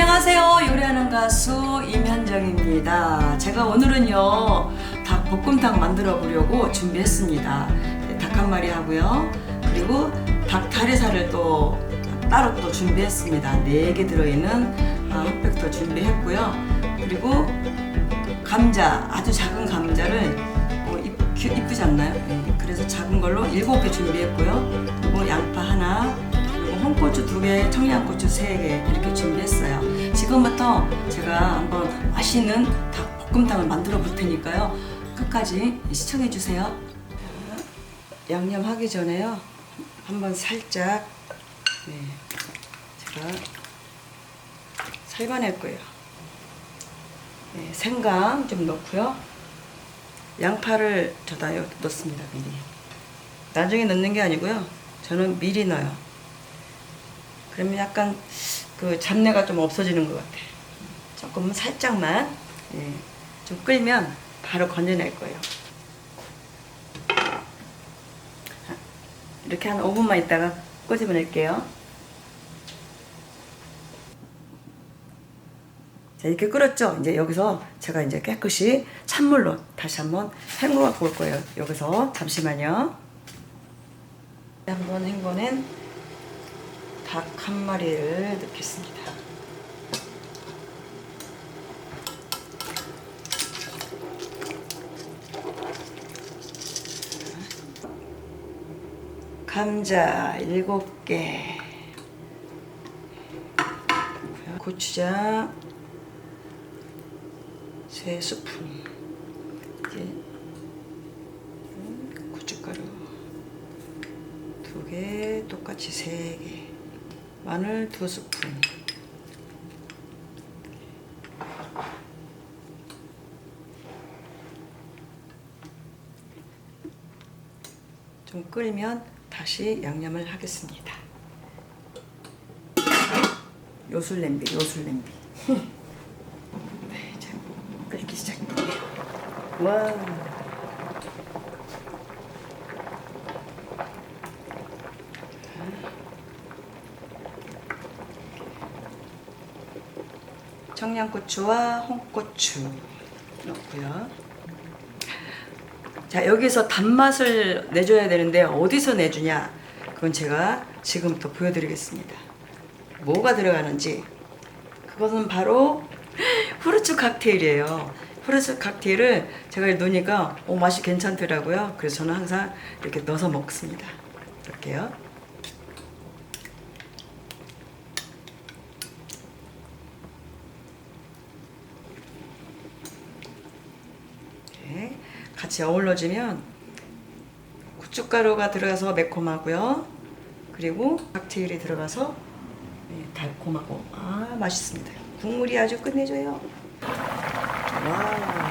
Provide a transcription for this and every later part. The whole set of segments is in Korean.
안녕하세요. 요리하는 가수 임현정입니다. 제가 오늘은요, 닭 볶음탕 만들어 보려고 준비했습니다. 네, 닭한 마리 하고요. 그리고 닭 다리살을 또 따로 또 준비했습니다. 네개 들어있는 아, 핫팩도 준비했고요. 그리고 감자, 아주 작은 감자를 어, 이- 귀- 이쁘지 않나요? 네, 그래서 작은 걸로 일곱 개 준비했고요. 그리고 양파 하나, 홍고추 두 개, 청양고추 세개 이렇게 준비했어요. 지금부터 제가 한번 맛있는 닭 볶음탕을 만들어 볼 테니까요. 끝까지 시청해 주세요. 양념 하기 전에요. 한번 살짝 네, 제가 살만할 거예요. 네, 생강 좀 넣고요. 양파를 저다 넣습니다. 미리. 나중에 넣는 게 아니고요. 저는 미리 넣어요. 그러면 약간 그 잡내가 좀 없어지는 것 같아. 조금 살짝만 예, 좀 끓이면 바로 건져낼 거예요. 이렇게 한 5분만 있다가 끄집어낼게요. 자, 이렇게 끓었죠? 이제 여기서 제가 이제 깨끗이 찬물로 다시 한번 헹궈 볼 거예요. 여기서 잠시만요. 한번 헹궈낸 닭 한 마리를 넣겠습니다. 감자 일곱 개. 고추장 세 스푼. 이제 음, 고춧가루 두개 똑같이 세개 마늘 두 스푼 좀 끓이면 다시 양념을 하겠습니다. 요술 냄비, 요술 냄비. 네, 자, 끓기 시작해요. 와. 청양고추와 홍고추 넣고요. 자, 여기서 단맛을 내줘야 되는데 어디서 내주냐? 그건 제가 지금부터 보여드리겠습니다. 뭐가 들어가는지. 그것은 바로 후르츠 칵테일이에요. 후르츠 칵테일을 제가 넣으니까 오, 맛이 괜찮더라고요. 그래서 저는 항상 이렇게 넣어서 먹습니다. 이렇게요. 이렇게 같이 어우러지면 고춧가루가 들어가서 매콤하고요. 그리고 칵테일이 들어가서 네, 달콤하고 아 맛있습니다. 국물이 아주 끝내줘요. 와.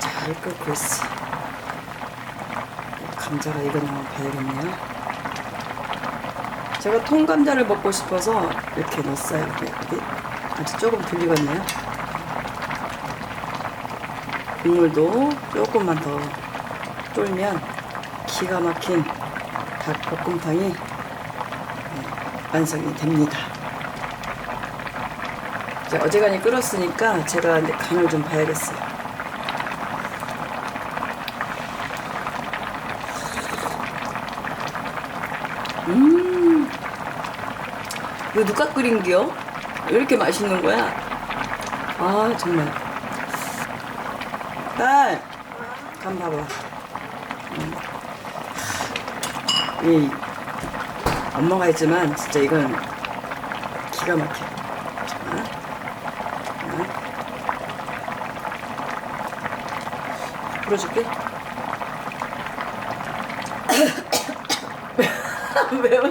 잘 끓고 있어. 감자가 익었나 봐야겠네요. 제가 통감자를 먹고 싶어서 이렇게 넣었어요. 이렇게 아주 조금 덜 익었네요. 국물도 조금만 더 쫄면 기가 막힌 닭볶음탕이 네, 완성이 됩니다. 이제 어제간이 끓었으니까 제가 이제 간을 좀 봐야겠어요. 음, 이거 누가 끓인겨? 왜 이렇게 맛있는 거야? 아, 정말. 딸, 간 봐봐. 음. 이 엄마가 했지만 진짜 이건 기가 막혀. 어? 어? 불어줄게. 매워?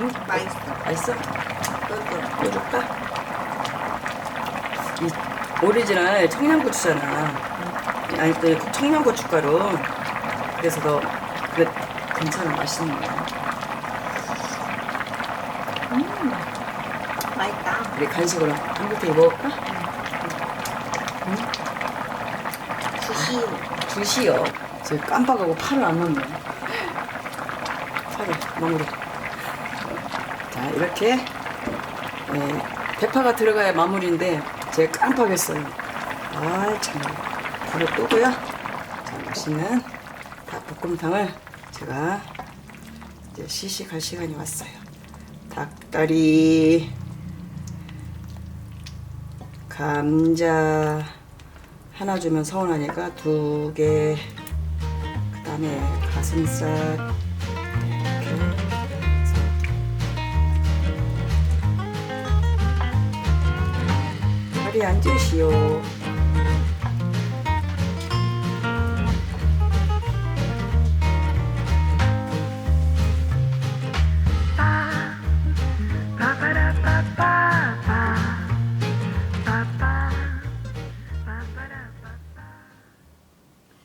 응, 맛있어. 맛있어? 불어줄까? 이 오리지널 청양고추잖아. 아니 또 청양고춧가루. 그래서 너 그 괜찮아 맛있는 거야. 맛있다. 우리 간식으로 한국테 먹을까? 주시오. 주시요. 저 깜빡하고 팔을 안 넣네. 팔을 마무리. 자 이렇게 예, 대파가 들어가야 마무리인데 제가 깜빡했어요. 아 정말 바로 또고요. 자 맛있는 닭볶음탕을 제가 이제 시식할 시간이 왔어요. 닭다리, 감자 하나 주면 서운하니까 두 개. 그 다음에 가슴살 다리 앉으시오.